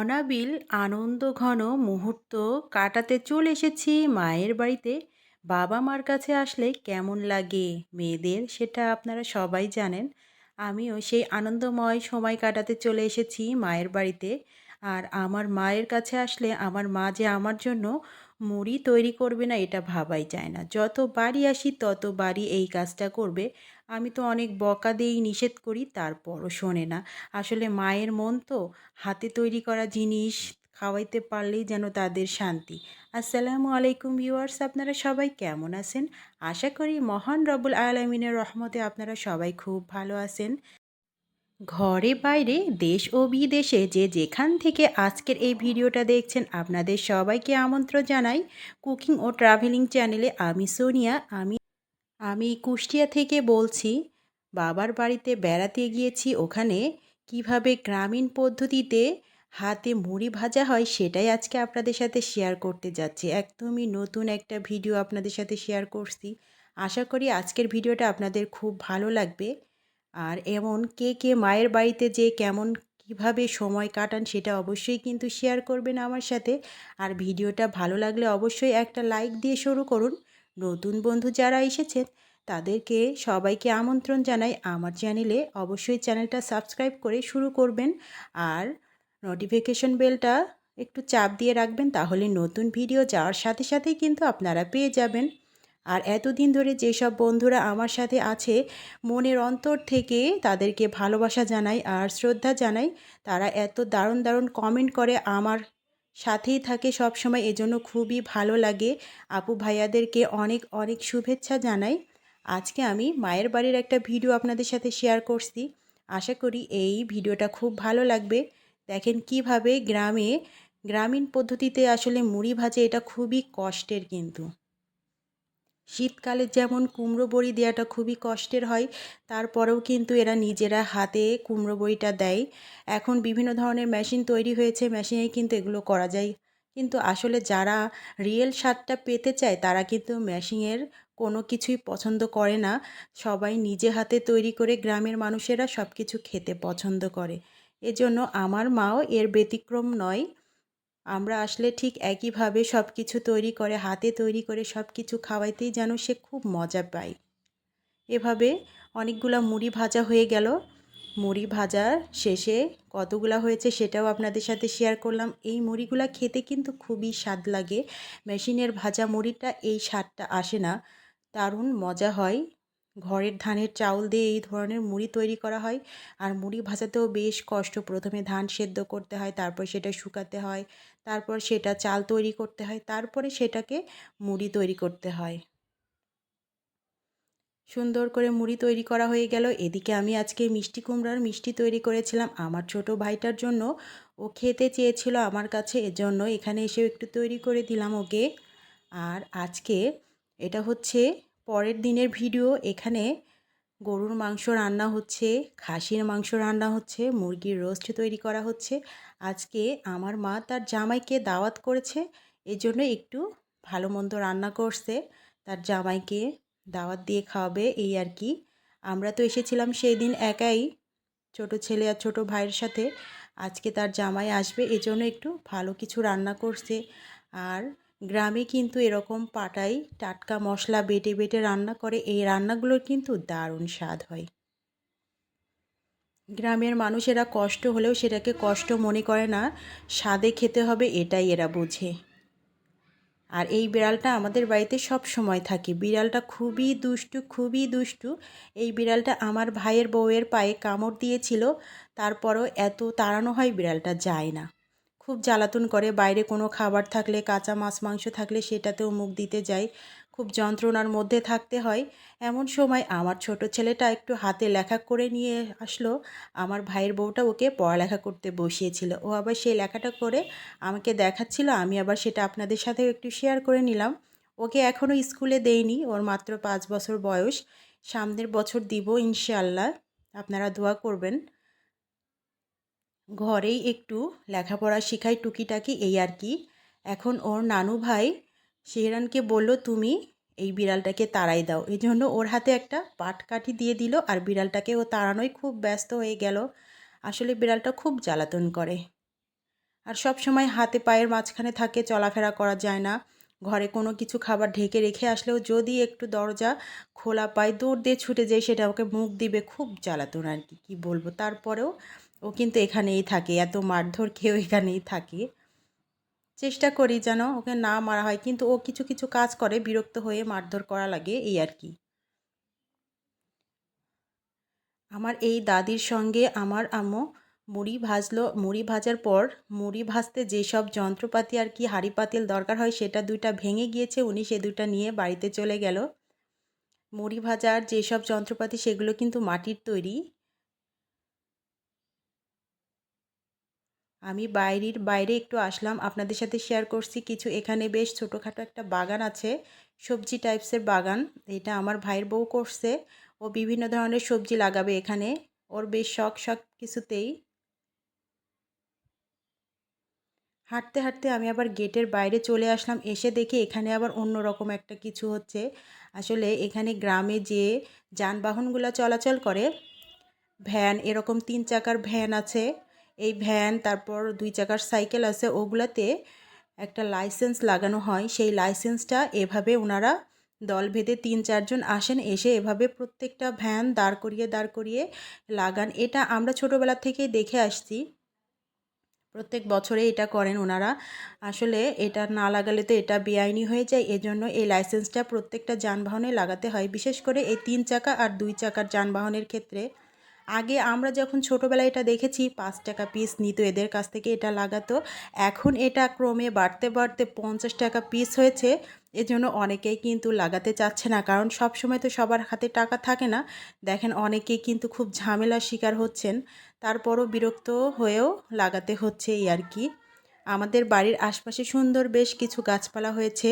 অনাবিল আনন্দ ঘন মুহূর্ত কাটাতে চলে এসেছি মায়ের বাড়িতে। বাবা মার কাছে আসলে কেমন লাগে মেয়েদের সেটা আপনারা সবাই জানেন। আমিও সেই আনন্দময় সময় কাটাতে চলে এসেছি মায়ের বাড়িতে। আর আমার মায়ের কাছে আসলে আমার মা যে আমার জন্য মুড়ি তৈরি করবে না, এটা ভাবাই যায় না। যত বাড়ি আসি তত বাড়ি এই কাজটা করবে। আমি তো অনেক বকা দিয়েই নিষেধ করি, তারপরও শোনে না। আসলে মায়ের মন তো, হাতে তৈরি করা জিনিস খাওয়াইতে পারলেই যেন তাদের শান্তি। আসসালামু আলাইকুম ভিউয়ার্স, আপনারা সবাই কেমন আছেন? আশা করি মহান রবুল আলমিনের রহমতে আপনারা সবাই খুব ভালো আছেন। ঘরে বাইরে দেশ ও বিদেশে যে যেখান থেকে আজকের এই ভিডিওটা দেখছেন, আপনাদের সবাইকে আমন্ত্রণ জানাই কুকিং ও ট্রাভেলিং চ্যানেলে। আমি সোনিয়া, আমি আমি কুষ্টিয়া থেকে বলছি, বাবার বাড়িতে বেড়াতে গিয়েছি, ওখানে কীভাবে গ্রামীণ পদ্ধতিতে হাতে মুড়ি ভাজা হয় সেটাই আজকে আপনাদের সাথে শেয়ার করতে যাচ্ছি। একদমই নতুন একটা ভিডিও আপনাদের সাথে শেয়ার করছি। আশা করি আজকের ভিডিওটা আপনাদের খুব ভালো লাগবে। আর এমন কে কে মায়ের বাড়িতে যে কেমন কীভাবে সময় কাটান সেটা অবশ্যই কিন্তু শেয়ার করবেন আমার সাথে। আর ভিডিওটা ভালো লাগলে অবশ্যই একটা লাইক দিয়ে শুরু করুন। নতুন বন্ধু যারা এসেছেন, তাদেরকে সবাইকে আমন্ত্রণ জানাই। আমার চ্যানেলে অবশ্যই চ্যানেলটা সাবস্ক্রাইব করে শুরু করবেন। আর নোটিফিকেশন বেলটা একটু চাপ দিয়ে রাখবেন, তাহলে নতুন ভিডিও যাওয়ার সাথে সাথেই কিন্তু আপনারা পেয়ে যাবেন। আর এতদিন ধরে যেসব বন্ধুরা আমার সাথে আছে, মনের অন্তর থেকে তাদেরকে ভালোবাসা জানাই আর শ্রদ্ধা জানাই। তারা এত দারুণ দারুণ কমেন্ট করে আমার সাথেই থাকে সব সময় এজন্য খুবই ভালো লাগে। আপু ভাইয়াদেরকে অনেক অনেক শুভেচ্ছা জানাই। আজকে আমি মায়ের বাড়ির একটা ভিডিও আপনাদের সাথে শেয়ার করছি। আশা করি এই ভিডিওটা খুব ভালো লাগবে। দেখেন কীভাবে গ্রামে, গ্রামীণ পদ্ধতিতে আসলে মুড়ি ভাজে এটা খুবই কষ্টের কিন্তু। শীতকালে যেমন কুমড়ো বড়ি দেওয়াটা খুবই কষ্টের হয়, তারপরেও কিন্তু এরা নিজেরা হাতে কুমড়ো বড়িটা দেয়। এখন বিভিন্ন ধরনের মেশিন তৈরি হয়েছে মেশিনে কিন্তু এগুলো করা যায়। কিন্তু আসলে যারা রিয়েল স্বাদটা পেতে চায়, তারা কিন্তু মেশিনের কোনো কিছুই পছন্দ করে না। সবাই নিজে হাতে তৈরি করে গ্রামের মানুষেরা সব কিছু খেতে পছন্দ করে। এজন্য আমার মাও এর ব্যতিক্রম নয়। আমরা আসলে ঠিক একইভাবে সব কিছু তৈরি করে, হাতে তৈরি করে সব কিছু খাওয়াইতেই যেন সে খুব মজা পায়। এভাবে অনেকগুলা মুড়ি ভাজা হয়ে গেল। মুড়ি ভাজা শেষে কতগুলা হয়েছে সেটাও আপনাদের সাথে শেয়ার করলাম। এই মুড়িগুলা খেতে কিন্তু খুবই স্বাদ লাগে। মেশিনের ভাজা মুড়িটা এই স্বাদটা আসে না। দারুণ মজা হয়। ঘরের ধানের চাউল দিয়ে এই ধরনের মুড়ি তৈরি করা হয়। আর মুড়ি ভাজাতেও বেশ কষ্ট। প্রথমে ধান সেদ্ধ করতে হয়, তারপর সেটা শুকাতে হয়। তারপর সেটা চাল তৈরি করতে হয়, তারপরে সেটাকে মুড়ি তৈরি করতে হয়। সুন্দর করে মুড়ি তৈরি করা হয়ে গেল। এদিকে আমি আজকে মিষ্টি কুমড়ার মিষ্টি তৈরি করেছিলাম। আমার ছোট ভাইটার জন্য। ও খেতে চেয়েছিল আমার কাছে, এজন্য এখানে এসেও একটু তৈরি করে দিলাম ওকে। আর আজকে এটা হচ্ছে পরের দিনের ভিডিও। এখানে গরুর মাংস রান্না হচ্ছে, খাসির মাংস রান্না হচ্ছে, মুরগির রোস্ট তৈরি করা হচ্ছে। আজকে আমার মা তার জামাইকে দাওয়াত করেছে, এজন্য একটু ভালো মন্দ রান্না করছে। তার জামাইকে দাওয়াত দিয়ে খাওয়াবে এই আর কি। আমরা তো এসেছিলাম সেই দিন একাই, ছোট ছেলে আর ছোট ভাইয়ের সাথে। আজকে তার জামাই আসবে, এজন্য একটু ভালো কিছু রান্না করছে। আর গ্রামে কিন্তু এরকম পাটাই টাটকা মশলা বেটে বেটে রান্না করে, এই রান্নাগুলোর কিন্তু দারুণ স্বাদ হয়। গ্রামের মানুষেরা কষ্ট হলেও সেটাকে কষ্ট মনে করে না, স্বাদে খেতে হবে এটাই এরা বোঝে। আর এই বিড়ালটা আমাদের বাড়িতে সব সময় থাকে। বিড়ালটা খুবই দুষ্টু খুবই দুষ্টু। এই বিড়ালটা আমার ভাইয়ের বউয়ের পায়ে কামড় দিয়েছিল, তারপরও এত তাড়ানো হয় বিড়ালটা যায় না। খুব জ্বালাতন করে। বাইরে কোনো খাবার থাকলে, কাঁচা মাছ, মাংস থাকলে সেটাতেও মুখ দিতে যায় খুব যন্ত্রণার মধ্যে থাকতে হয়। এমন সময় আমার ছোট ছেলেটা একটু হাতে লেখা করে নিয়ে আসলো। আমার ভাইয়ের বউটা ওকে পড়ালেখা করতে বসিয়েছিল। ও আবার সেই লেখাটা করে আমাকে দেখাচ্ছিল। আমি আবার সেটা আপনাদের সাথেও একটু শেয়ার করে নিলাম। ওকে এখনও স্কুলে দেইনি। ওর মাত্র পাঁচ বছর বয়স। সামনের বছর দিব ইনশাল্লাহ আপনারা দোয়া করবেন। ঘরেই একটু লেখাপড়া শেখাই টুকিটাকি এই আর কি। এখন ওর নানু ভাই শেহরানকে বলল, তুমি এই বিড়ালটাকে তাড়াই দাও। এই জন্য ওর হাতে একটা পাটকাঠি দিয়ে দিল আর বিড়ালটাকে ও তাড়ানোই খুব ব্যস্ত হয়ে গেল। আসলে বিড়ালটা খুব জ্বালাতন করে। আর সব সময় হাতে পায়ের মাঝখানে থাকে, চলাফেরা করা যায় না। ঘরে কোনো কিছু খাবার ঢেকে রেখে আসলেও যদি একটু দরজা খোলা পায়, দৌড় দিয়ে ছুটে যায়, সেটা ওকে মুখ দিবে। খুব জ্বালাতন আর কি, কী বলব? তারপরেও ও কিন্তু এখানেই থাকে, এত মারধর খেয়েও এখানেই থাকে। চেষ্টা করি যেন ওকে না মারা হয়, কিন্তু ও কিছু কিছু কাজ করে, বিরক্ত হয়ে মারধর করা লাগে, এই আর কি। আমার এই দাদির সঙ্গে আমার আম্মু মুড়ি ভাজলো, মুড়ি ভাজার পর মুড়ি ভাজতে যেসব যন্ত্রপাতি আর কি হাঁড়ি পাতিল দরকার হয়, সেটা দুইটা ভেঙে গিয়েছে, উনি সে দুইটা নিয়ে বাড়িতে চলে গেল। মুড়ি ভাজার যেসব যন্ত্রপাতি, সেগুলো কিন্তু মাটির তৈরি। আমি বাইরের, বাইরে একটু আসলাম। আপনাদের সাথে শেয়ার করছি কিছু। এখানে বেশ ছোটোখাটো একটা বাগান আছে, সবজি টাইপসের বাগান। এটা আমার ভাইয়ের বউ করছে। ও বিভিন্ন ধরনের সবজি লাগাবে এখানে। ওর বেশ শখ শখ কিছুতেই। হাঁটতে হাঁটতে আমি আবার গেটের বাইরে চলে আসলাম। এসে দেখি এখানে আবার অন্য রকম একটা কিছু হচ্ছে। আসলে এখানে গ্রামে যে যানবাহনগুলো চলাচল করে, ভ্যান, এরকম তিন চাকার ভ্যান আছে। এই ভ্যান, তারপর দুই চাকার সাইকেল আছে, ওগুলাতে একটা লাইসেন্স লাগানো হয়। সেই লাইসেন্সটা এভাবে ওনারা দল ভেদে তিন চারজন আসেন, এসে এভাবে প্রত্যেকটা ভ্যান দাঁড় করিয়ে দাঁড় করিয়ে লাগান। এটা আমরা ছোটোবেলা থেকেই দেখে আসছি। প্রত্যেক বছরে এটা করেন ওনারা আসলে এটা না লাগালে তো এটা বেআইনি হয়ে যায়, এজন্য এই লাইসেন্সটা প্রত্যেকটা যানবাহনে লাগাতে হয়। বিশেষ করে এই তিন চাকা আর দুই চাকার যানবাহনের ক্ষেত্রে আগে আমরা যখন ছোটোবেলায় এটা দেখেছি, পাঁচ টাকা পিস নিত এদের কাছ থেকে এটা লাগাতো। এখন এটা ক্রমে বাড়তে বাড়তে পঞ্চাশ টাকা পিস হয়েছে। এজন্য অনেকেই কিন্তু লাগাতে চাচ্ছে না, কারণ সব সময় তো সবার হাতে টাকা থাকে না। দেখেন, অনেকেই কিন্তু খুব ঝামেলার শিকার হচ্ছেন। তারপরও বিরক্ত হয়েও লাগাতে হচ্ছে এই আর কি। আমাদের বাড়ির আশপাশে সুন্দর বেশ কিছু গাছপালা হয়েছে।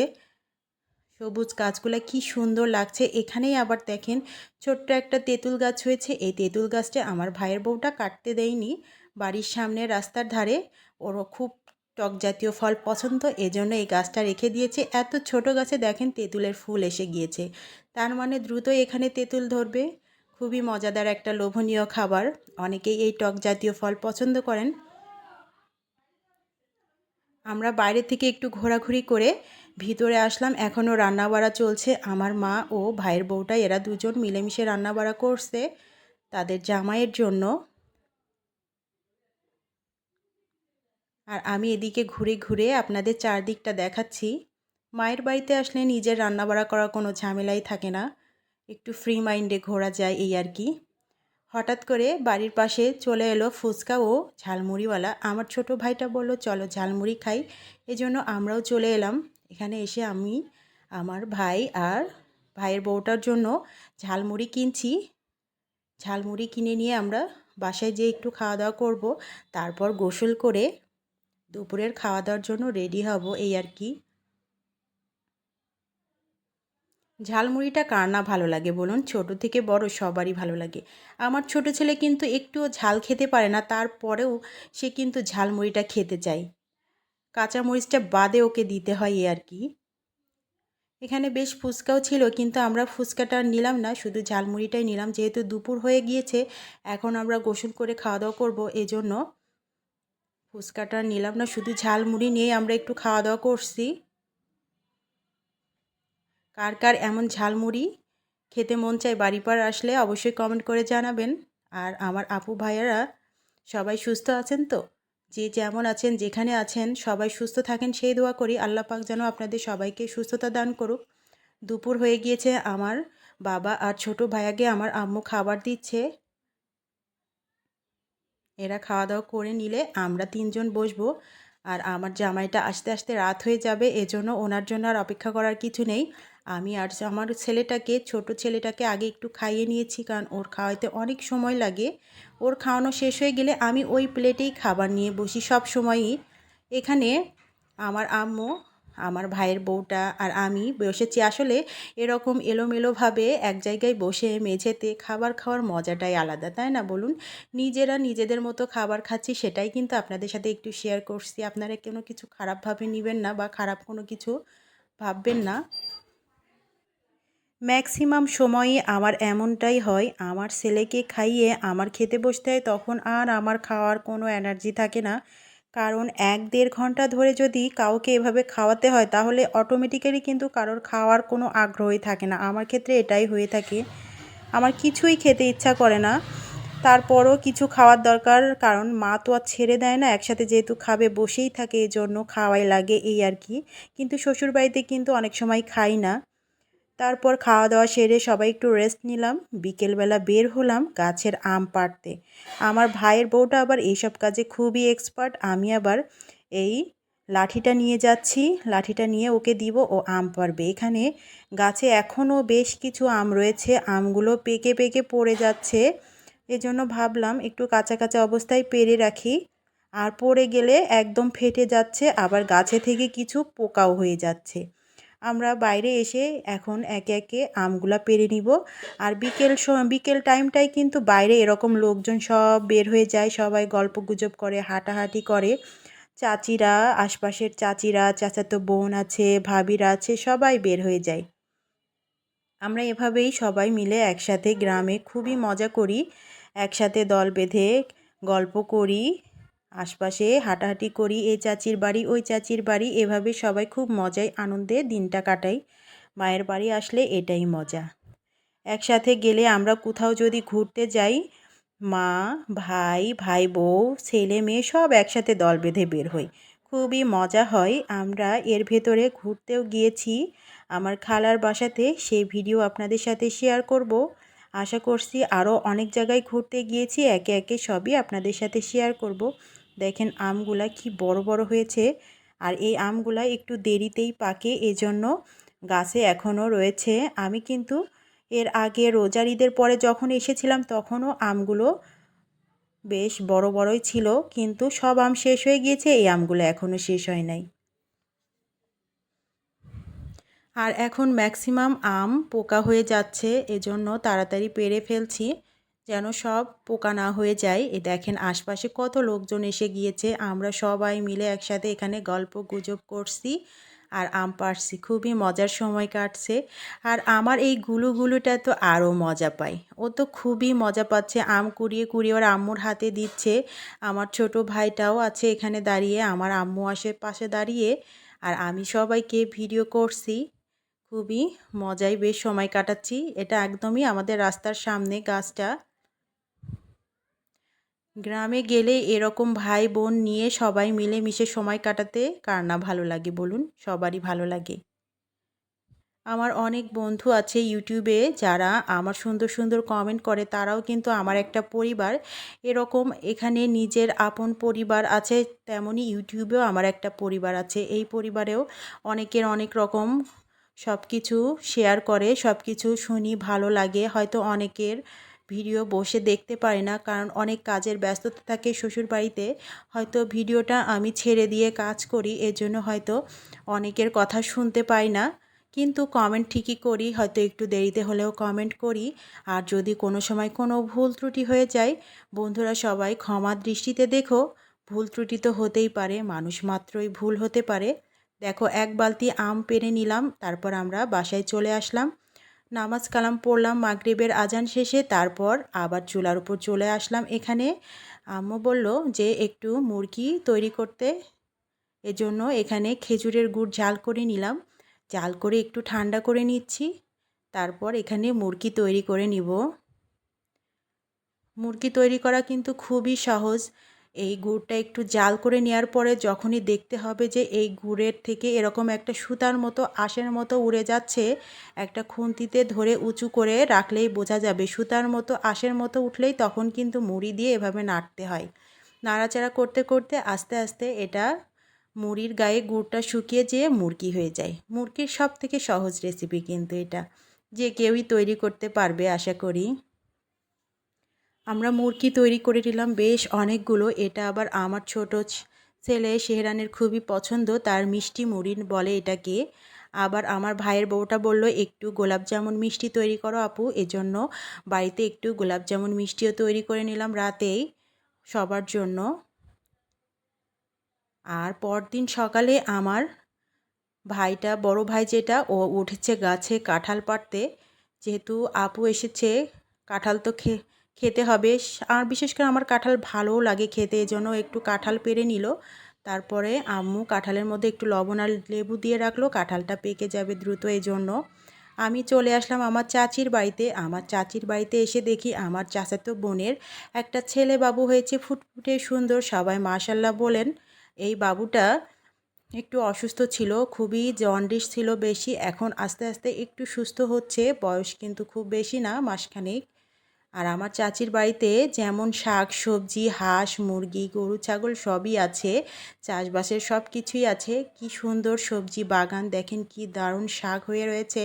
সবুজ গাছগুলো কি সুন্দর লাগছে। এখানেই আবার দেখেন ছোট্ট একটা তেঁতুল গাছ হয়েছে। এই তেঁতুল গাছটা আমার ভাইয়ের বউটা কাটতে দেয়নি। বাড়ির সামনে রাস্তার ধারে। ওরও খুব টক জাতীয় ফল পছন্দ। এজন্য এই গাছটা রেখে দিয়েছে। এত ছোট গাছে দেখেন তেঁতুলের ফুল এসে গিয়েছে। তার মানে দ্রুত এখানে তেঁতুল ধরবে। খুবই মজাদার একটা লোভনীয় খাবার। অনেকেই এই টক জাতীয় ফল পছন্দ করেন। আমরা বাইরে থেকে একটু ঘোরাঘুরি করে ভিতরে আসলাম, এখনও রান্নাবাড়া চলছে। আমার মা ও ভাইয়ের বউটা, এরা দুজন মিলেমিশে রান্নাবাড়া করছে তাদের জামাইয়ের জন্য। আর আমি এদিকে ঘুরে ঘুরে আপনাদের চারদিকটা দেখাচ্ছি। মায়ের বাড়িতে আসলে নিজের রান্নাবাড়া করার কোনো ঝামেলাই থাকে না। একটু ফ্রি মাইন্ডে ঘোরা যায় এই আর কি। হঠাৎ করে বাড়ির পাশে চলে এলো ফুচকা ও ঝালমুড়িওয়ালা। আমার ছোট ভাইটা বলল, চলো ঝালমুড়ি খাই। এজন্য আমরাও চলে এলাম। এখানে এসে আমি আমার ভাই আর ভাইয়ের বউটার জন্য ঝালমুড়ি কিনছি। ঝালমুড়ি কিনে নিয়ে আমরা বাসায় যেয়ে একটু খাওয়া দাওয়া করব। তারপর গোসল করে দুপুরের খাওয়া দাওয়ার জন্য রেডি হব, এই আর কি। ঝালমুড়িটা কার না ভালো লাগে বলুন? ছোট থেকে বড় সবারই ভালো লাগে। আমার ছোট ছেলে কিন্তু একটুও ঝাল খেতে পারে না, তারপরেও সে কিন্তু ঝালমুড়িটা খেতে চায়। কাঁচামরিচটা বাদে ওকে দিতে হয় এ আর কি। এখানে বেশ ফুচকাও ছিল, কিন্তু আমরা ফুচকাটা নিলাম না, শুধু ঝালমুড়িটাই নিলাম। যেহেতু দুপুর হয়ে গিয়েছে, এখন আমরা গোসল করে খাওয়া দাওয়া করব, এজন্য ফুচকাটা নিলাম না। শুধু ঝালমুড়ি নিয়ে আমরা একটু খাওয়া দাওয়া করছি। কার কার এমন ঝালমুড়ি খেতে মন চায় বাড়ি পার আসলে অবশ্যই কমেন্ট করে জানাবেন। আর আমার আপু ভাইয়ারা সবাই সুস্থ আছেন তো? যে যেমন আছেন, যেখানে আছেন, সবাই সুস্থ থাকেন, সেই দোয়া করি। আল্লাহ পাক যেন আপনাদের সবাইকে সুস্থতা দান করুক। দুপুর হয়ে গিয়েছে আমার বাবা আর ছোট ভাইয়াকে আমার আম্মু খাবার দিচ্ছে। এরা খাওয়া দাওয়া করে নিলে আমরা তিনজন বসবো। আর আমার জামাইটা আস্তে আস্তে রাত হয়ে যাবে, এজন্য ওনার জন্য আর অপেক্ষা করার কিছু নেই। আমি আর আমার ছেলেটাকে, ছোট ছেলেটাকে আগে একটু খাইয়ে নিয়েছি, কারণ ওর খাওয়াইতে অনেক সময় লাগে। ওর খাওয়ানো শেষ হয়ে গেলে আমি ওই প্লেটেই খাবার নিয়ে বসি সব সময়ই। এখানে আমার আম্মু, আমার ভাইয়ের বউটা আর আমি বসেছি। আসলে এরকম এলোমেলোভাবে এক জায়গায় বসে মেঝেতে খাবার খাওয়ার মজাটাই আলাদা, তাই না বলুন? নিজেরা নিজেদের মতো খাবার খাচ্ছি সেটাই কিন্তু আপনাদের সাথে একটু শেয়ার করছি। আপনারা কোনো কিছু খারাপভাবে নেবেন না বা খারাপ কোনো কিছু ভাববেন না। ম্যাক্সিমাম সময়ই আমার এমনটাই হয়, আমার ছেলেকে খাইয়ে আমার খেতে বসতে হয়, তখন আর আমার খাওয়ার কোনো এনার্জি থাকে না। কারণ এক দেড় ঘণ্টা ধরে যদি কাউকে এভাবে খাওয়াতে হয়, তাহলে অটোমেটিক্যালি কিন্তু কারোর খাওয়ার কোনো আগ্রহই থাকে না। আমার ক্ষেত্রে এটাই হয়ে থাকে। আমার কিছুই খেতে ইচ্ছা করে না। তারপরও কিছু খাওয়ার দরকার, কারণ মা তো আর ছেড়ে দেয় না, একসাথে যেহেতু খাবে, বসেই থাকে এই জন্য খাওয়াই লাগে, এই আর কি। কিন্তু শ্বশুরবাড়িতে কিন্তু অনেক সময় খাই না। তারপর খাওয়া দাওয়া সেরে সবাই একটু রেস্ট নিলাম। বিকেলবেলা বের হলাম গাছের আম পাড়তে। আমার ভাইয়ের বউটা আবার এইসব কাজে খুবই এক্সপার্ট আমি আবার এই লাঠিটা নিয়ে যাচ্ছি। লাঠিটা নিয়ে ওকে দিব, ও আম পারবে এখানে গাছে এখনও বেশ কিছু আম রয়েছে। আমগুলো পেকে পেকে পড়ে যাচ্ছে। এজন্য ভাবলাম একটু কাঁচা কাঁচা অবস্থায় পেরে রাখি। আর পড়ে গেলে একদম ফেটে যাচ্ছে। আবার গাছে থেকে কিছু পোকাও হয়ে যাচ্ছে। আমরা বাইরে এসে এখন একে একে আমগুলা পেরে নিব। আর বিকেল বিকেল টাইমটাই কিন্তু বাইরে এরকম লোকজন সব বের হয়ে যায়, সবাই গল্প গুজব করে, হাঁটাহাঁটি করে। চাচিরা, আশপাশের চাচিরা, চাচাতো বোন আছে, ভাবিরা আছে, সবাই বের হয়ে যায়। আমরা এভাবেই সবাই মিলে একসাথে গ্রামে খুবই মজা করি, একসাথে দল বেঁধে গল্প করি। আশপাশে হাঁটাহাঁটি করি এই চাচির বাড়ি, ওই চাচির বাড়ি, এভাবে সবাই খুব মজায় আনন্দে দিনটা কাটাই। মায়ের বাড়ি আসলে এটাই মজা। একসাথে গেলে আমরা কোথাও যদি ঘুরতে যাই, মা, ভাই ভাই, বউ, ছেলে, মেয়ে সব একসাথে দল বেঁধে বের হই। খুবই মজা হয়। আমরা এর ভেতরে ঘুরতেও গিয়েছি। আমার খালার বাসাতে সেই ভিডিও আপনাদের সাথে শেয়ার করব। আশা করছি আরও অনেক জায়গায় ঘুরতে গিয়েছি। একে একে সবই আপনাদের সাথে শেয়ার করব। দেখেন আমগুলা কি বড় বড় হয়েছে আর এই আমগুলা একটু দেরিতেই পাকে, এজন্য গাছে এখনও রয়েছে। আমি কিন্তু এর আগে রোজার ঈদের পরে যখন এসেছিলাম তখনও আমগুলো বেশ বড় বড়ই ছিল, কিন্তু সব আম শেষ হয়ে গিয়েছে, এই আমগুলো এখনও শেষ হয় নাই। আর এখন ম্যাক্সিমাম আম পোকা হয়ে যাচ্ছে, এজন্য তাড়াতাড়ি পেরে ফেলছি। যেন সব পোকা না হয়ে যায়। এ দেখেন, আশপাশে কত লোকজন এসে গিয়েছে। আমরা সবাই মিলে একসাথে এখানে গল্প গুজব করছি আর আম পারছি খুবই মজার সময় কাটছে। আর আমার এই গুলুগুলুটা তো আরও মজা পায়। ও তো খুবই মজা পাচ্ছে। আম কুড়িয়ে কুড়িয়ে ওর আম্মুর হাতে দিচ্ছে। আমার ছোট ভাইটাও আছে এখানে দাঁড়িয়ে। আমার আম্মু আসে পাশে দাঁড়িয়ে। আর আমি সবাইকে ভিডিও করছি। খুবই মজায় বেশ সময় কাটাচ্ছি। এটা একদমই আমাদের রাস্তার সামনে গাছটা। গ্রামে গেলে এরকম ভাই বোন নিয়ে সবাই মিলে মিশে সময় কাটাতে কার না ভালো লাগে বলুন? সবারই ভালো লাগে। আমার অনেক বন্ধু আছে ইউটিউবে যারা আমার সুন্দর সুন্দর কমেন্ট করে, তারাও কিন্তু আমার একটা পরিবার। এরকম এখানে নিজের আপন পরিবার আছে তেমনই ইউটিউবেও আমার একটা পরিবার আছে। এই পরিবারেও অনেকের অনেক রকম সব কিছু শেয়ার করে সব কিছু শুনি ভালো লাগে। হয়তো অনেকের ভিডিও বসে দেখতে পারি না, কারণ অনেক কাজের ব্যস্ততা থাকে শ্বশুরবাড়িতে। হয়তো ভিডিওটা আমি ছেড়ে দিয়ে কাজ করি এজন্য হয়তো অনেকের কথা শুনতে পাই না। কিন্তু কমেন্ট ঠিকই করি, হয়তো একটু দেরিতে হলেও কমেন্ট করি। আর যদি কোনো সময় কোনো ভুল ত্রুটি হয়ে যায়, বন্ধুরা সবাই ক্ষমা দৃষ্টিতে দেখো। ভুল ত্রুটি তো হতেই পারে, মানুষ মাত্রই ভুল হতে পারে। দেখো, এক বালতি আম পেরে নিলাম, তারপর আমরা বাসায় চলে আসলাম। নামাজ কালাম পড়লাম, মাগরিবের আজান শেষে তারপর আবার চুলার উপর চলে আসলাম এখানে। আম্মু বলল যে একটু মুরগি তৈরি করতে। এজন্য এখানে খেজুরের গুড় জাল করে নিলাম। জাল করে একটু ঠান্ডা করে নিচ্ছি। তারপর এখানে মুরগি তৈরি করে নিব। মুরগি তৈরি করা কিন্তু খুবই সহজ। এই গুড়টা একটু জাল করে নেওয়ার পরে যখনই দেখতে হবে যে এই গুড়ের থেকে এরকম একটা সুতার মতো, আশের মতো উড়ে যাচ্ছে, একটা খুন্তিতে ধরে উঁচু করে রাখলেই বোঝা যাবে। সুতার মতো, আশের মতো উঠলেই তখন কিন্তু মুড়ি দিয়ে এভাবে নাড়তে হয়। নাড়াচাড়া করতে করতে আস্তে আস্তে এটা মুড়ির গায়ে গুড়টা শুকিয়ে যেয়ে মুরগি হয়ে যায়। মুরগির সব থেকে সহজ রেসিপি কিন্তু এটা। যে কেউই তৈরি করতে পারবে, আশা করি। আমরা মুরগি তৈরি করে নিলাম। বেশ অনেকগুলো। এটা আবার আমার ছোট ছেলে শেহরানের খুবই পছন্দ। তার মিষ্টি মুড়ি বলে এটাকে। আবার আমার ভাইয়ের বউটা বলল, একটু গোলাপ জামুন মিষ্টি তৈরি করো আপু। এজন্য বাড়িতে একটু গোলাপ জামুন মিষ্টিও তৈরি করে নিলাম রাতেই, সবার জন্য। আর পরদিন সকালে আমার ভাইটা, বড় ভাই যেটা, ও উঠেছে গাছে কাঁঠাল পাড়তে। যেহেতু আপু এসেছে, কাঁঠাল তো খেয়ে খেতে হবে। আর বিশেষ করে আমার কাঁঠাল ভালোও লাগে খেতে, এজন্য একটু কাঁঠাল পেরে নিল। তারপরে আম্মু কাঁঠালের মধ্যে একটু লবণ আর লেবু দিয়ে রাখল, কাঁঠালটা পেকে যাবে দ্রুত এই জন্য আমি চলে আসলাম আমার চাচির বাড়িতে। আমার চাচির বাড়িতে এসে দেখি আমার চাচাতো বোনের একটা ছেলে বাবু হয়েছে ফুটফুটে সুন্দর, সবাই মাশাল্লাহ বলেন। এই বাবুটা একটু অসুস্থ ছিল, খুবই জন্ডিস ছিল বেশি, এখন আস্তে আস্তে একটু সুস্থ হচ্ছে, বয়স কিন্তু খুব বেশি না, মাসখানেক। আর আমার চাচির বাড়িতে যেমন শাক, সবজি, হাঁস, মুরগি, গরু, ছাগল সবই আছে, চাষবাসের সব কিছুই আছে। কি সুন্দর সবজি বাগান, দেখেন কি দারুণ শাক হয়ে রয়েছে।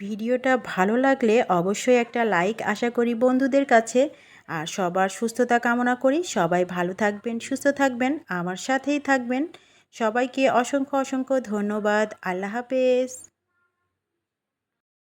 ভিডিওটা ভালো লাগলে অবশ্যই একটা লাইক আশা করি বন্ধুদের কাছে। আর সবার সুস্থতা কামনা করি, সবাই ভালো থাকবেন, সুস্থ থাকবেন, আমার সাথেই থাকবেন। সবাইকে অসংখ্য অসংখ্য ধন্যবাদ, আল্লাহ হাফেজ।